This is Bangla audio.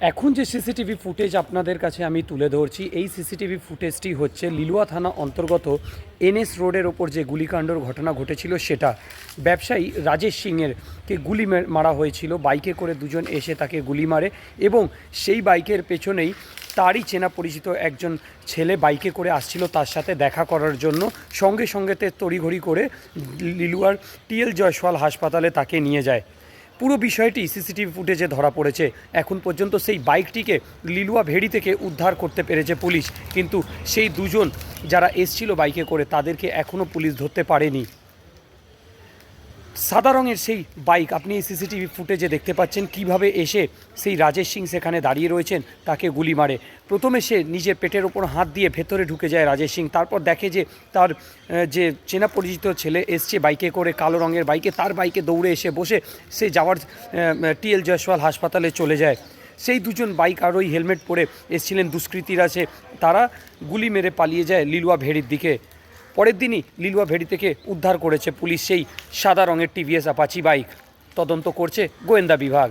এখন যে সিসিটিভি ফুটেজ আপনাদের কাছে আমি তুলে ধরছি, এই সিসিটিভি ফুটেজটি হচ্ছে লিলুয়া থানা অন্তর্গত এনএস রোডের ওপর যে গুলিকাণ্ডর ঘটনা ঘটেছিল সেটা। ব্যবসায়ী রাজেশ সিংয়ের কে গুলি মারা হয়েছিল, বাইকে করে দুজন এসে তাকে গুলি মারে এবং সেই বাইকের পেছনেই তারই চেনা পরিচিত একজন ছেলে বাইকে করে আসছিল তার সাথে দেখা করার জন্য। সঙ্গে সঙ্গে তে তড়িঘড়ি করে লিলুয়ার টিএল জয়সওয়াল হাসপাতালে তাকে নিয়ে যায়। পুরো বিষয়টি সিসিটিভি ফুটেজে ধরা পড়েছে। এখন পর্যন্ত সেই বাইকটিকে লিলুয়া ভেড়ি থেকে উদ্ধার করতে পেরেছে পুলিশ। কিন্তু সেই দুজন যারা এসছিল বাইকে করে, তাদেরকে এখনও পুলিশ ধরতে পারেনি। সাদা রঙের সেই বাইক, আপনি এই সিসিটিভি ফুটেজে দেখতে পাচ্ছেন কীভাবে এসে সেই রাজেশ সিং সেখানে দাঁড়িয়ে রয়েছেন, তাকে গুলি মারে। প্রথমে সে নিজের পেটের ওপর হাত দিয়ে ভেতরে ঢুকে যায় রাজেশ সিং, তারপর দেখে যে তার যে চেনা পরিচিত ছেলে এসছে বাইকে করে কালো রঙের বাইকে, তার বাইকে দৌড়ে এসে বসে সে যাওয়ার টিএল জয়সওয়াল হাসপাতালে চলে যায়। সেই দুজন বাইক আর ওই হেলমেট পরে এসছিলেন, দুষ্কৃতীরা সে, তারা গুলি মেরে পালিয়ে যায় লিলুয়া ভেড়ির দিকে। পরের দিনই লিলুয়া ভেড়ি থেকে উদ্ধার করেছে পুলিশ সেই সাদা রঙের টিভিএস আপাচি বাইক। তদন্ত করছে গোয়েন্দা বিভাগ।